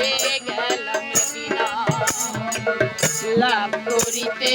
পেয়ে গেলাম কিনা লাভ করিতে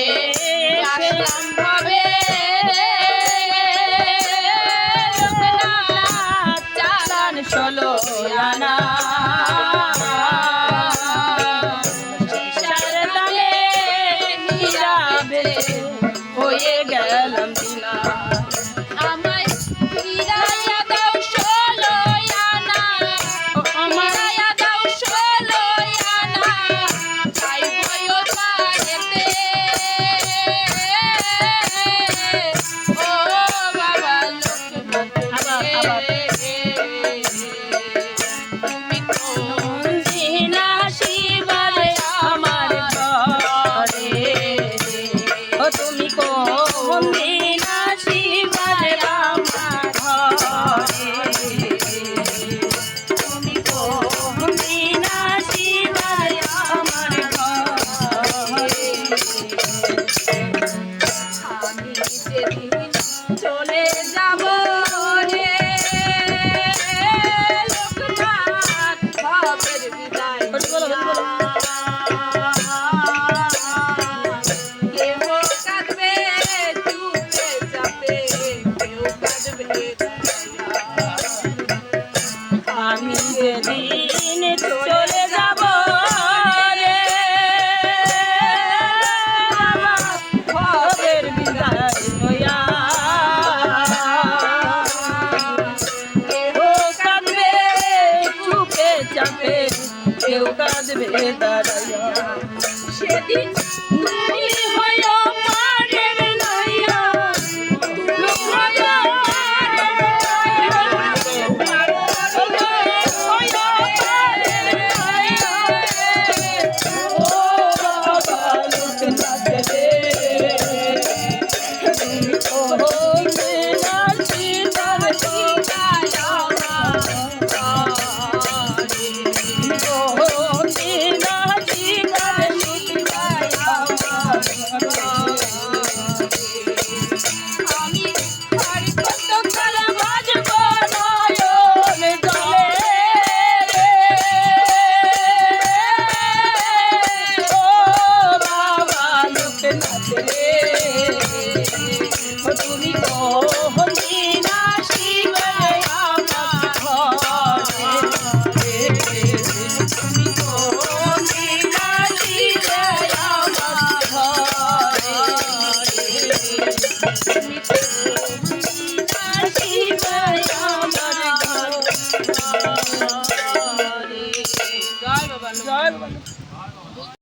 চলে যাব রে। লোকনাথ ভবের বিদায় কেউ কেউ কাঁদবে আমি যেদিন চলে আসবে দাঁড়াইয়া সেদিন